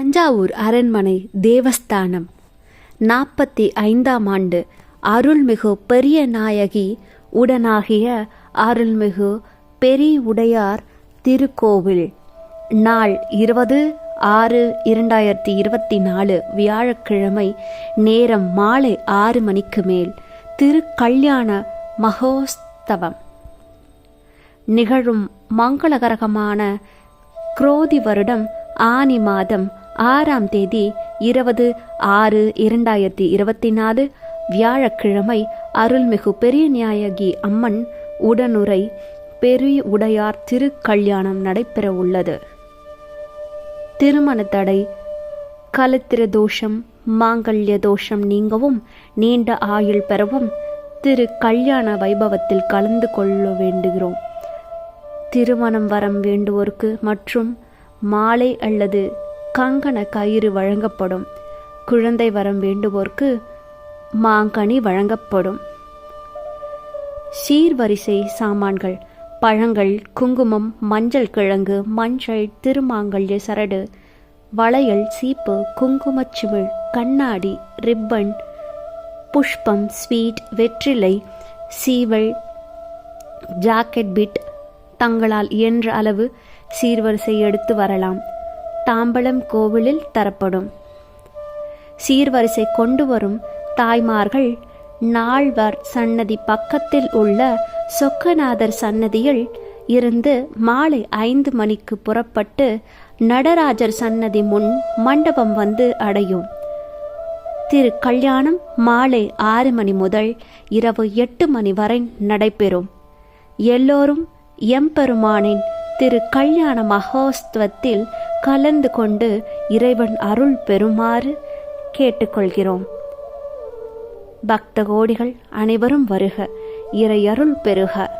தஞ்சாவூர் அரண்மனை தேவஸ்தானம். நாற்பத்தி ஐந்தாம் ஆண்டு அருள்மிகு பெரிய நாயகி உடனாகிய அருள்மிகு பெரிய உடையார் திருக்கோவில். நாள் இருபது ஆறு இரண்டாயிரத்தி இருபத்தி நாலு வியாழக்கிழமை நேரம் மாலை ஆறு மணிக்கு மேல் திருக்கல்யாண மகோஸ்தவம் நிகழும் மங்களகரகமான குரோதி வருடம் ஆனி மாதம் ஆறாம் தேதி இருபது ஆறு இரண்டாயிரத்தி இருபத்தி நாலு வியாழக்கிழமை அருள்மிகு பெரிய நியாயகி அம்மன் உடனுரை பெரிய உடையார் திருக்கல்யாணம் நடைபெற உள்ளது. திருமண தடை கலத்திர தோஷம் மாங்கல்ய தோஷம் நீங்கவும் நீண்ட ஆயுள் பெறவும் திரு கல்யாண வைபவத்தில் கலந்து கொள்ள வேண்டுகிறோம். திருமணம் வரம் வேண்டுவோருக்கு மற்றும் மாலை அல்லது கங்கண கயிறு வழங்கப்படும். குழந்தை வரம் வேண்டுவோர்க்கு மாங்கனி வழங்கப்படும். சீர்வரிசை சாமான்கள் பழங்கள் குங்குமம் மஞ்சள் கிழங்கு மஞ்சள் திருமாங்கல்ய சரடு வளையல் சீப்பு குங்குமச்சிமிழ் கண்ணாடி ரிப்பன் புஷ்பம் ஸ்வீட் வெற்றிலை சீவல் ஜாக்கெட் பிட் தங்களால் இயன்ற அளவு சீர்வரிசை எடுத்து வரலாம். தாம்பலம் கோவிலில் தரப்படும். சீர்வரிசை கொண்டு வரும் தாய்மார்கள் நால்வர் சன்னதி பக்கத்தில் உள்ள சொக்கநாதர் சன்னதியில் இருந்து மாலை ஐந்து மணிக்கு புறப்பட்டு நடராஜர் சன்னதி முன் மண்டபம் வந்து அடையும். திரு கல்யாணம் மாலை ஆறு மணி முதல் இரவு எட்டு மணி வரை நடைபெறும். எல்லோரும் எம்பெருமானின் திரு கல்யாண மகோஸ்தவத்தில் கலந்து கொண்டு இறைவன் அருள் பெறுமாறு கேட்டுக்கொள்கிறோம். பக்த கோடிகள் அனைவரும் வருக. இறையருள் பெறுக.